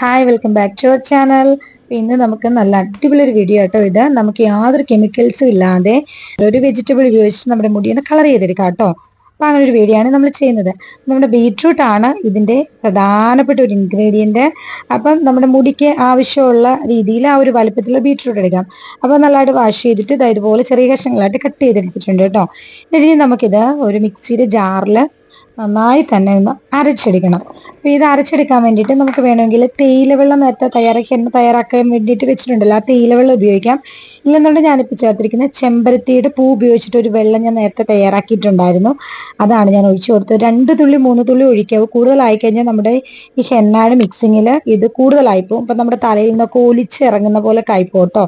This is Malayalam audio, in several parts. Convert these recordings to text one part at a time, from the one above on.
Hi welcome back to our channel ഇന്ന് നമുക്ക് നല്ല അടിപൊളി ഒരു വീഡിയോ കേട്ടോ ഇത്. നമുക്ക് യാതൊരു കെമിക്കൽസും ഇല്ലാതെ ഒരു വെജിറ്റബിൾ ഉപയോഗിച്ച് നമ്മുടെ മുടിയൊന്ന് കളർ ചെയ്തെടുക്കാം കേട്ടോ അപ്പൊ അങ്ങനെ ഒരു വീഡിയോ ആണ് നമ്മൾ ചെയ്യുന്നത്. നമ്മുടെ ബീട്രൂട്ട് ആണ് ഇതിന്റെ പ്രധാനപ്പെട്ട ഒരു ഇൻഗ്രീഡിയന്റ് അപ്പം നമ്മുടെ മുടിക്ക് ആവശ്യമുള്ള രീതിയിൽ ആ ഒരു വലുപ്പത്തിലുള്ള ബീട്രൂട്ട് എടുക്കാം. അപ്പോൾ നല്ലതായിട്ട് വാഷ് ചെയ്തിട്ട് ഇതായതുപോലെ ചെറിയ കഷ്ണങ്ങളായിട്ട് കട്ട് ചെയ്തെടുത്തിട്ടുണ്ട് കേട്ടോ. ഇനി നമുക്കിത് ഒരു മിക്സിയുടെ ജാറിൽ നന്നായി തന്നെ ഒന്ന് അരച്ചെടുക്കണം. അപ്പോൾ ഇത് അരച്ചെടുക്കാൻ വേണ്ടിയിട്ട് നമുക്ക് വേണമെങ്കിൽ തേയില വെള്ളം നേരത്തെ തയ്യാറാക്കി തയ്യാറാക്കാൻ വേണ്ടിയിട്ട് വെച്ചിട്ടുണ്ടല്ലോ. ആ തേയില വെള്ളം ഉപയോഗിക്കാം ഇല്ലെന്നുണ്ടെങ്കിൽ ഞാനിപ്പോൾ ചേർത്തിരിക്കുന്ന ചെമ്പരത്തിയുടെ പൂ ഉപയോഗിച്ചിട്ട് ഒരു വെള്ളം ഞാൻ നേരത്തെ തയ്യാറാക്കിയിട്ടുണ്ടായിരുന്നു. അതാണ് ഞാൻ ഒഴിച്ചു കൊടുത്തത്. രണ്ട് തുള്ളി മൂന്ന് തുള്ളി ഒഴിക്കാവൂ കൂടുതലായി കഴിഞ്ഞാൽ നമ്മുടെ ഈ ഹെന്നാട് മിക്സിങ്ങിൽ ഇത് കൂടുതലായി പോകും. അപ്പം നമ്മുടെ തലയിൽ നിന്നൊക്കെ ഒലിച്ച് ഇറങ്ങുന്ന പോലെ കൈപ്പോട്ടോ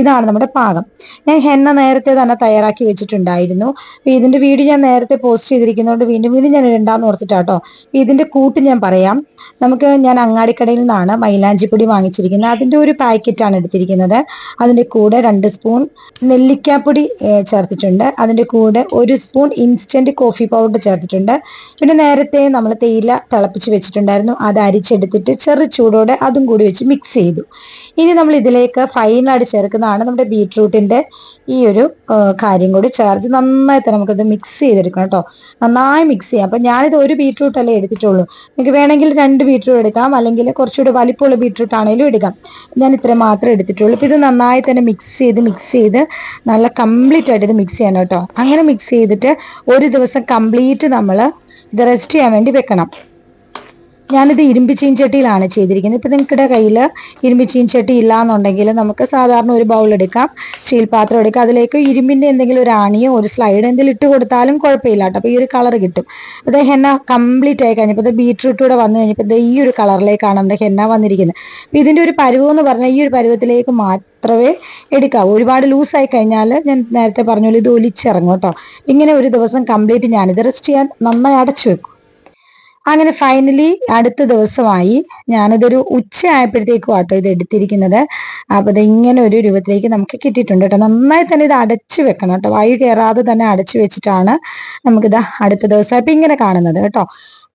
ഇതാണ് നമ്മുടെ പാകം. ഞാൻ ഹെന്ന നേരത്തെ തന്നെ തയ്യാറാക്കി വെച്ചിട്ടുണ്ടായിരുന്നു. ഇതിന്റെ വീഡിയോ ഞാൻ നേരത്തെ പോസ്റ്റ് ചെയ്തിരിക്കുന്നതുകൊണ്ട് വീണ്ടും വീണ്ടും ഞാൻ ഇടണ്ടാന്ന് ഓർത്തിട്ടാട്ടോ. ഇതിന്റെ കൂട്ട് ഞാൻ പറയാം. നമുക്ക് ഞാൻ അങ്ങാടിക്കടയിൽ നിന്നാണ് മൈലാഞ്ചിപ്പൊടി വാങ്ങിച്ചിരിക്കുന്നത്. അതിന്റെ ഒരു പാക്കറ്റാണ് എടുത്തിരിക്കുന്നത്. അതിന്റെ കൂടെ രണ്ട് സ്പൂൺ നെല്ലിക്കാപ്പൊടി ചേർത്തിട്ടുണ്ട്. അതിന്റെ കൂടെ ഒരു സ്പൂൺ ഇൻസ്റ്റന്റ് കോഫി പൗഡർ ചേർത്തിട്ടുണ്ട്. പിന്നെ നേരത്തെ നമ്മൾ തേയില തിളപ്പിച്ച് വെച്ചിട്ടുണ്ടായിരുന്നു. അത് അരിച്ചെടുത്തിട്ട് ചെറു ചൂടോടെ അതും കൂടി വെച്ച് മിക്സ് ചെയ്തു. ഇനി നമ്മൾ ഇതിലേക്ക് ഫൈനായിട്ട് ചേർക്കുന്നതാണ് നമ്മുടെ ബീട്രൂട്ടിന്റെ ഈ ഒരു കാര്യം കൂടി. ചേർത്ത് നന്നായിട്ട് നമുക്കത് മിക്സ് ചെയ്തെടുക്കണം കേട്ടോ. നന്നായി മിക്സ് ചെയ്യാം. അപ്പൊ ഞാനിത് ഒരു ബീട്രൂട്ട് അല്ലേ എടുത്തിട്ടുള്ളൂ. നിങ്ങൾക്ക് വേണമെങ്കിൽ രണ്ട് ബീട്രൂട്ട് എടുക്കാം. അല്ലെങ്കിൽ കുറച്ചുകൂടി വലിപ്പമുള്ള ബീട്രൂട്ട് ആണെങ്കിലും എടുക്കാം. ഞാൻ ഇത്ര മാത്രം എടുത്തിട്ടുള്ളൂ. ഇപ്പൊ ഇത് നന്നായി തന്നെ മിക്സ് ചെയ്ത് മിക്സ് ചെയ്ത് നല്ല കംപ്ലീറ്റ് ആയിട്ട് ഇത് മിക്സ് ചെയ്യണം കേട്ടോ. അങ്ങനെ മിക്സ് ചെയ്തിട്ട് ഒരു ദിവസം കംപ്ലീറ്റ് നമ്മൾ ഇത് റെസ്റ്റ് ചെയ്യാൻ വേണ്ടി വെക്കണം. ഞാനിത് ഇരുമ്പ് ചീൻചട്ടിയിലാണ് ചെയ്തിരിക്കുന്നത്. ഇപ്പം നിങ്ങളുടെ കയ്യിൽ ഇരുമ്പ് ചീൻചട്ടി ഇല്ല എന്നുണ്ടെങ്കിൽ നമുക്ക് സാധാരണ ഒരു ബൗൾ എടുക്കാം സ്റ്റീൽ പാത്രം എടുക്കാം. അതിലേക്ക് ഇരുമ്പിന്റെ എന്തെങ്കിലും ഒരു ആണിയോ ഒരു സ്ലൈഡ് എന്തെങ്കിലും ഇട്ട് കൊടുത്താലും കുഴപ്പമില്ല കേട്ടോ. അപ്പോൾ ഈ ഒരു കളർ കിട്ടും. ഇത് ഹെന്ന കംപ്ലീറ്റ് ആയി കഴിഞ്ഞപ്പോൾ ഇത് ബീട്രൂട്ട് കൂടെ വന്നു കഴിഞ്ഞപ്പോൾ ഇത് ഈ ഒരു കളറിലേക്കാണ് നമ്മുടെ ഹെന്ന വന്നിരിക്കുന്നത്. അപ്പോൾ ഇതിന്റെ ഒരു പരുവെന്ന് പറഞ്ഞാൽ ഈ ഒരു പരുവത്തിലേക്ക് മാത്രമേ എടുക്കാവൂ. ഒരുപാട് ലൂസായി കഴിഞ്ഞാൽ ഞാൻ നേരത്തെ പറഞ്ഞ പോലെ ഇത് ഒലിച്ചിറങ്ങും കേട്ടോ. ഇങ്ങനെ ഒരു ദിവസം കംപ്ലീറ്റ് ഞാനിത് റെസ്റ്റ് ചെയ്യാൻ നന്നായി അടച്ചു വെക്കും. അങ്ങനെ ഫൈനലി അടുത്ത ദിവസമായി ഞാനിതൊരു ഉച്ച ആയപ്പോഴത്തേക്കും ആട്ടോ ഇത് എടുത്തിരിക്കുന്നത്. അപ്പൊ ഇത് ഇങ്ങനെ ഒരു രൂപത്തിലേക്ക് നമുക്ക് കിട്ടിയിട്ടുണ്ട് കേട്ടോ. നന്നായി തന്നെ ഇത് അടച്ചു വെക്കണം കേട്ടോ. വായു കയറാതെ തന്നെ അടച്ചു വെച്ചിട്ടാണ് നമുക്കിത് അടുത്ത ദിവസം ഇപ്പൊ ഇങ്ങനെ കാണുന്നത് കേട്ടോ.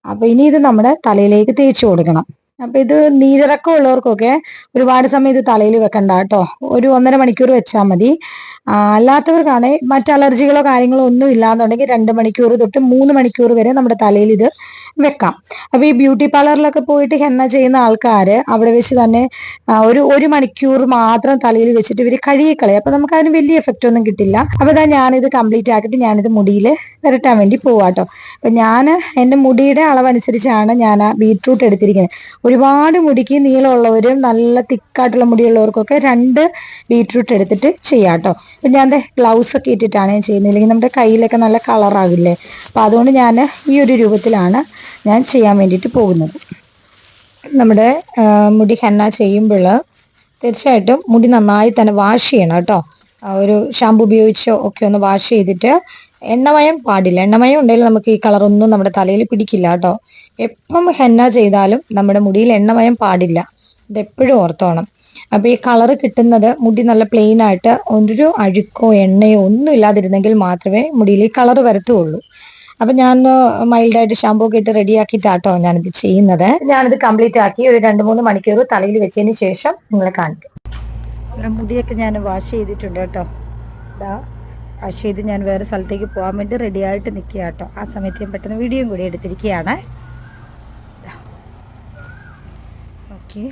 അപ്പൊ ഇനി ഇത് നമ്മുടെ തലയിലേക്ക് തേച്ചു കൊടുക്കണം. അപ്പൊ ഇത് നീരിറക്കം ഉള്ളവർക്കൊക്കെ ഒരുപാട് സമയം ഇത് തലയിൽ വെക്കണ്ട കേട്ടോ. ഒരു ഒന്നര മണിക്കൂർ വെച്ചാൽ മതി. ആ, അല്ലാത്തവർക്കാണെ മറ്റ് അലർജികളോ കാര്യങ്ങളോ ഒന്നും ഇല്ലാന്നുണ്ടെങ്കിൽ രണ്ട് മണിക്കൂർ തൊട്ട് മൂന്ന് മണിക്കൂർ വരെ നമ്മുടെ തലയിൽ ഇത് വെക്കാം. അപ്പൊ ഈ ബ്യൂട്ടി പാർലറിലൊക്കെ പോയിട്ട് ഹെന്ന ചെയ്യുന്ന ആൾക്കാര് അവിടെ വെച്ച് തന്നെ ഒരു ഒരു മണിക്കൂർ മാത്രം തലയിൽ വെച്ചിട്ട് ഇവർ കഴുകിക്കളയും അപ്പൊ നമുക്ക് അതിന് വലിയ എഫക്റ്റ് ഒന്നും കിട്ടില്ല. അപ്പൊ ഇതാ ഞാനിത് കംപ്ലീറ്റ് ആക്കിയിട്ട് ഞാനിത് മുടിയിൽ വരട്ടാൻ വേണ്ടി പോവാട്ടോ. അപ്പൊ ഞാൻ എന്റെ മുടിയുടെ അളവനുസരിച്ചാണ് ഞാൻ ആ ബീട്രൂട്ട് എടുത്തിരിക്കുന്നത്. ഒരുപാട് മുടിക്ക് നീളമുള്ളവരും നല്ല തിക്കായിട്ടുള്ള മുടിയുള്ളവർക്കൊക്കെ രണ്ട് ബീട്രൂട്ട് എടുത്തിട്ട് ചെയ്യാട്ടോ. അപ്പൊ ഞാൻ ഗ്ലൗസ് ഒക്കെ ഇട്ടിട്ടാണ് ഞാൻ ചെയ്യുന്നത്. ഇല്ലെങ്കിൽ നമ്മുടെ കയ്യിലൊക്കെ നല്ല കളറാകില്ലേ? അപ്പൊ അതുകൊണ്ട് ഞാൻ ഈ ഒരു രൂപത്തിലാണ് ഞാൻ ചെയ്യാൻ വേണ്ടിയിട്ട് പോകുന്നത്. നമ്മുടെ മുടി ഹെന്ന ചെയ്യുമ്പോൾ തീർച്ചയായിട്ടും മുടി നന്നായി തന്നെ വാഷ് ചെയ്യണം കേട്ടോ. ഒരു ഷാമ്പു ഉപയോഗിച്ചോ ഒക്കെ ഒന്ന് വാഷ് ചെയ്തിട്ട് എണ്ണമയം പാടില്ല. എണ്ണമയം ഉണ്ടെങ്കിൽ നമുക്ക് ഈ കളറൊന്നും നമ്മുടെ തലയിൽ പിടിക്കില്ല കേട്ടോ. എപ്പം ഹെന്ന ചെയ്താലും നമ്മുടെ മുടിയിൽ എണ്ണമയം പാടില്ല. ഇതെപ്പോഴും ഓർത്തോണം. അപ്പോൾ ഈ കളർ കിട്ടുന്നത് മുടി നല്ല പ്ലെയിൻ ആയിട്ട് ഒരു അഴുക്കോ എണ്ണയോ ഒന്നും ഇല്ലാതിരുന്നെങ്കിൽ മാത്രമേ മുടിയിൽ ഈ കളറ് വരത്തുള്ളൂ. അപ്പൊ ഞാൻ മൈൽഡായിട്ട് ഷാമ്പൂ ഒക്കെ ഇട്ട് റെഡി ആക്കിയിട്ടാട്ടോ ഞാനിത് ചെയ്യുന്നത്. ഞാനിത് കംപ്ലീറ്റ് ആക്കി ഒരു രണ്ട് മൂന്ന് മണിക്കൂർ തലയിൽ വെച്ചതിന് ശേഷം നിങ്ങളെ കാണിക്കും. മുടിയൊക്കെ ഞാൻ വാഷ് ചെയ്തിട്ടുണ്ട് കേട്ടോ. ഇതാ വാഷ് ചെയ്ത് ഞാൻ വേറെ സ്ഥലത്തേക്ക് പോകാൻ വേണ്ടി റെഡി ആയിട്ട് നിൽക്കുക കേട്ടോ. ആ സമയത്ത് ഞാൻ പെട്ടെന്ന് വീഡിയോയും കൂടി എടുത്തിരിക്കുകയാണ്. ഓക്കെ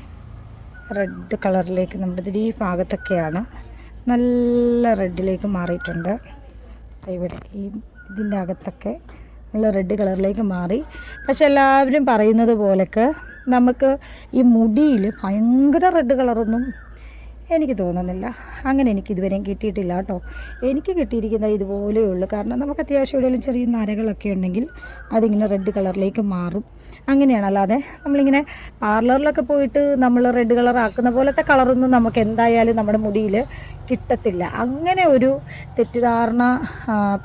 റെഡ് കളറിലേക്ക് നമ്മുടെ ഈ ഭാഗത്തൊക്കെയാണ് നല്ല റെഡിലേക്ക് മാറിയിട്ടുണ്ട്. ഇവിടെ ഈ ഇതിന്റെ അകത്തൊക്കെ നല്ല റെഡ് കളറിലേക്ക് മാറി. പക്ഷെ എല്ലാവരും പറയുന്നത് പോലൊക്കെ നമുക്ക് ഈ മുടിയിൽ ഭയങ്കര റെഡ് കളറൊന്നും എനിക്ക് തോന്നുന്നില്ല. അങ്ങനെ എനിക്ക് ഇതുവരെയും കിട്ടിയിട്ടില്ല കേട്ടോ. എനിക്ക് കിട്ടിയിരിക്കുന്നത് ഇതുപോലെയുള്ളൂ കാരണം നമുക്ക് അത്യാവശ്യം എവിടെയെങ്കിലും ചെറിയ നരകളൊക്കെ ഉണ്ടെങ്കിൽ അതിങ്ങനെ റെഡ് കളറിലേക്ക് മാറും. അങ്ങനെയാണ് അല്ലാതെ നമ്മളിങ്ങനെ പാർലറിലൊക്കെ പോയിട്ട് നമ്മൾ റെഡ് കളർ ആക്കുന്ന പോലത്തെ കളറൊന്നും നമുക്ക് എന്തായാലും നമ്മുടെ മുടിയിൽ കിട്ടത്തില്ല. അങ്ങനെ ഒരു തെറ്റിദ്ധാരണ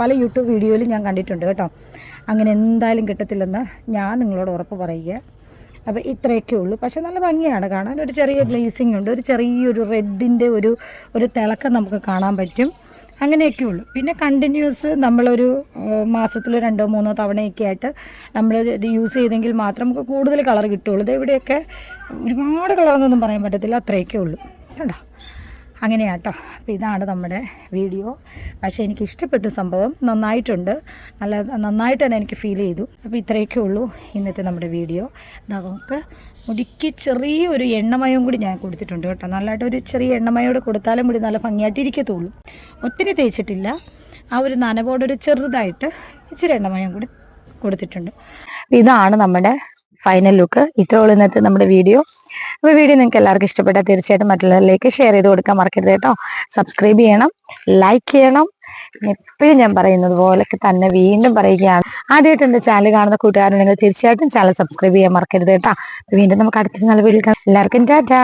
പല യൂട്യൂബ് വീഡിയോയിലും ഞാൻ കണ്ടിട്ടുണ്ട് കേട്ടോ. അങ്ങനെ എന്തായാലും കിട്ടത്തില്ലെന്ന് ഞാൻ നിങ്ങളോട് ഉറപ്പ് പറയുക. അപ്പോൾ ഇത്രയൊക്കെ ഉള്ളൂ. പക്ഷെ നല്ല ഭംഗിയാണ് കാണാൻ. ഒരു ചെറിയ ഗ്ലേസിംഗ് ഉണ്ട്. ഒരു ചെറിയൊരു റെഡിന്റെ ഒരു ഒരു തിളക്കം നമുക്ക് കാണാൻ പറ്റും. അങ്ങനെയൊക്കെ ഉള്ളൂ പിന്നെ കണ്ടിന്യൂസ് നമ്മളൊരു മാസത്തിൽ രണ്ടോ മൂന്നോ തവണയൊക്കെ ആയിട്ട് നമ്മൾ ഇത് യൂസ് ചെയ്തെങ്കിൽ മാത്രം നമുക്ക് കൂടുതൽ കളർ കിട്ടുള്ളൂ ഇത് ഇവിടെയൊക്കെ ഒരുപാട് കളറൊന്നും പറയാൻ പറ്റത്തില്ല അത്രയൊക്കെ ഉള്ളൂ. കണ്ടോ? അങ്ങനെയാട്ടോ. അപ്പോൾ ഇതാണ് നമ്മുടെ വീഡിയോ. പക്ഷേ എനിക്ക് ഇഷ്ടപ്പെട്ടു സംഭവം നന്നായിട്ടുണ്ട്. നല്ല നന്നായിട്ട് തന്നെ എനിക്ക് ഫീൽ ചെയ്തു. അപ്പോൾ ഇത്രയൊക്കെ ഉള്ളൂ ഇന്നത്തെ നമ്മുടെ വീഡിയോ. നമുക്ക് മുടിക്ക് ചെറിയൊരു എണ്ണമയം കൂടി ഞാൻ കൊടുത്തിട്ടുണ്ട് കേട്ടോ. നല്ലതായിട്ട് ഒരു ചെറിയ എണ്ണമയോട് കൊടുത്താലും മുടി നല്ല ഭംഗിയായിട്ട് ഇരിക്കത്തുള്ളൂ ഒത്തിരി തേച്ചിട്ടില്ല. ആ ഒരു നനവോടൊരു ചെറുതായിട്ട് ഇച്ചിരി എണ്ണമയം കൂടി കൊടുത്തിട്ടുണ്ട്. ഇതാണ് നമ്മുടെ ഫൈനൽ ലുക്ക് ഇത്രയുള്ള ഇന്നത്തെ നമ്മുടെ വീഡിയോ അപ്പോൾ വീഡിയോ നിങ്ങൾക്ക് എല്ലാവർക്കും ഇഷ്ടപ്പെട്ടാൽ തീർച്ചയായിട്ടും മറ്റുള്ളവരിലേക്ക് ഷെയർ ചെയ്ത് കൊടുക്കാൻ മറക്കരുത് കേട്ടോ. സബ്സ്ക്രൈബ് ചെയ്യണം ലൈക്ക് ചെയ്യണം. എപ്പോഴും ഞാൻ പറയുന്നത് പോലൊക്കെ തന്നെ വീണ്ടും പറയുകയാണ്. ആദ്യമായിട്ട് എന്റെ ചാനൽ കാണുന്ന കൂട്ടുകാരുണ്ടെങ്കിൽ തീർച്ചയായിട്ടും ചാനൽ സബ്സ്ക്രൈബ് ചെയ്യാൻ മറക്കരുത് കേട്ടോ. വീണ്ടും നമുക്ക് അടുത്തൊരു നല്ല വീഡിയോ എല്ലാവർക്കും ടാറ്റാ.